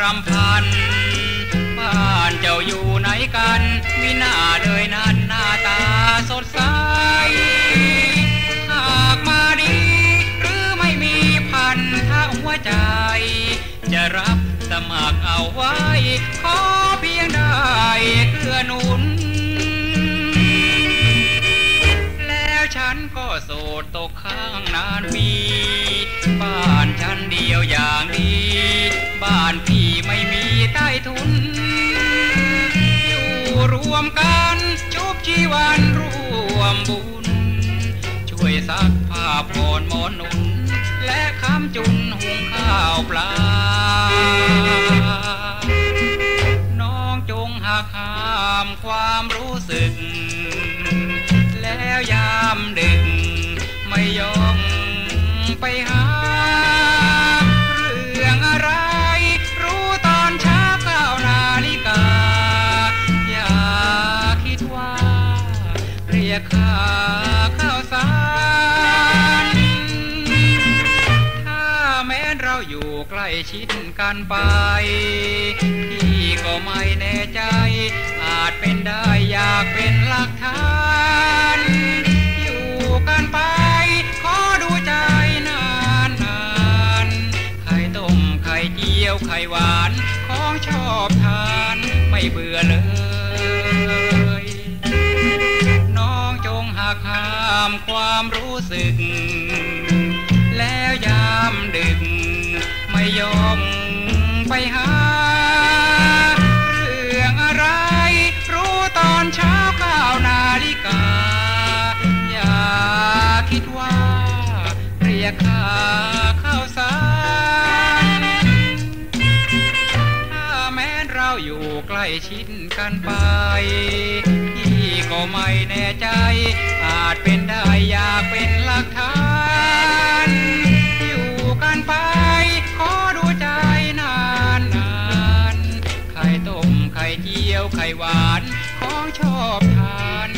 รำพัน บ้านเจ้าอยู่ไหนกันมีหน้าเลยนั้นหน้าตาสดใส หากมาดี หรือไม่มีพันธะหัวใจ จะรับสมัครเอาไว้ ขอเพียงได้เกื้อหนุน แล้วฉันก็โสดตกข้างนานปีบ้านฉันเดียวอย่าง วมกันจุบชีวันร่วมบุญ ช่วยซักผ้าผ่อนหมอนนุน และค้ำจุนหุงข้าวปลา น้องจงหักห้ามความรู้สึก แล้วยามดึกไม่ยอมไปหา ยค่าข้าวสาร ถ้าแม้เราอยู่ใกล้ชิดกันไป พี่ก็ไม่แน่ใจ อาจเป็นได้อยากเป็นหลักฐาน อยู่กันไป ขอดูใจนานนานๆไข่ต้มไข่เจียวไข่หวาน ของชอบทานไม่เบื่อเลย จงหักห้ามความรู้สึก แล้วยามดึก ไม่ยอมไปหา เรื่องอะไร รู้ตอนเช้าเก้านาฬิกา อย่าคิดว่า เรียกค่าเข้าสารถ้าแม้เราอยู่ใกล้ชิดกันไป พี่ก็ไม่แน่ใจ ไข่หวานของชอบทาน